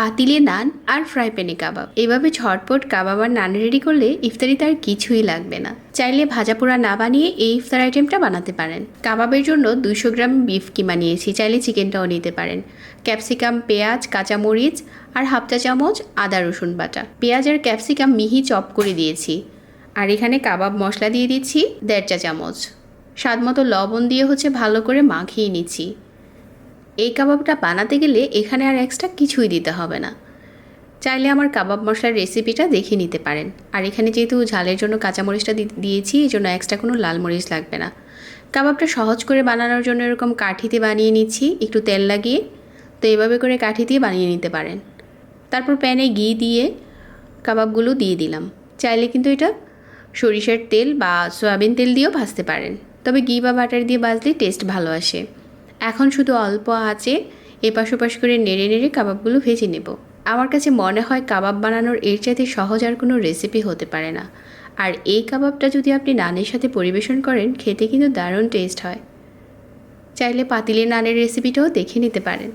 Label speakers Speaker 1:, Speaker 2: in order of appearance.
Speaker 1: পাতিলে নান আর ফ্রাই প্যানে কাবাব। এভাবে ঝটপট কাবাব আর নান রেডি করলে ইফতারিতে আর কিছুই লাগবে না। চাইলে ভাজা পোড়া না বানিয়ে এই ইফতার আইটেমটা বানাতে পারেন। কাবাবের জন্য দুইশো গ্রাম বিফ কিমা নিয়েছি চাইলে চিকেনটাও নিতে পারেন। ক্যাপসিকাম পেঁয়াজ, কাঁচামরিচ আর হাফ চা চামচ আদা, রসুন বাটা। পেঁয়াজ আর ক্যাপসিকাম মিহি চপ করে দিয়েছি। আর এখানে কাবাব মশলা দিয়ে দিচ্ছি দেড় চা চামচ। স্বাদ মতো লবণ দিয়ে হচ্ছে ভালো করে মাখিয়ে নিচ্ছি। এই কাবাবটা বানাতে গেলে এখানে আর এক্সট্রা কিছুই দিতে হবে না। চাইলে আমার কাবাব মশলার রেসিপিটা দেখে নিতে পারেন। আর এখানে যেহেতু ঝালের জন্য কাঁচামরিচটা দিয়েছি, এই জন্য এক্সট্রা কোনো লাল মরিচ লাগবে না। কাবাবটা সহজ করে বানানোর জন্য এরকম কাঠিতে বানিয়ে নিচ্ছি, একটু তেল লাগিয়ে। তো এভাবে করে কাঠি দিয়ে বানিয়ে নিতে পারেন। তারপর প্যানে ঘি দিয়ে কাবাবগুলো দিয়ে দিলাম। চাইলে কিন্তু এটা সরিষার তেল বা সয়াবিন তেল দিয়েও ভাজতে পারেন। তবে ঘি বা বাটার দিয়ে ভাজলে টেস্ট ভালো আসে। এখন শুধু অল্প আঁচে এপাশ ওপাশ করে নেড়ে নেড়ে কাবাবগুলো ভেজে নেব। আমার কাছে মনে হয় কাবাব বানানোর এর চাইতে সহজ আর কোনো রেসিপি হতে পারে না। আর এই কাবাবটা যদি আপনি নানের সাথে পরিবেশন করেন, খেতে কিন্তু দারুণ টেস্ট হয়। চাইলে পাতিলে নানের রেসিপিটাও দেখে নিতে পারেন।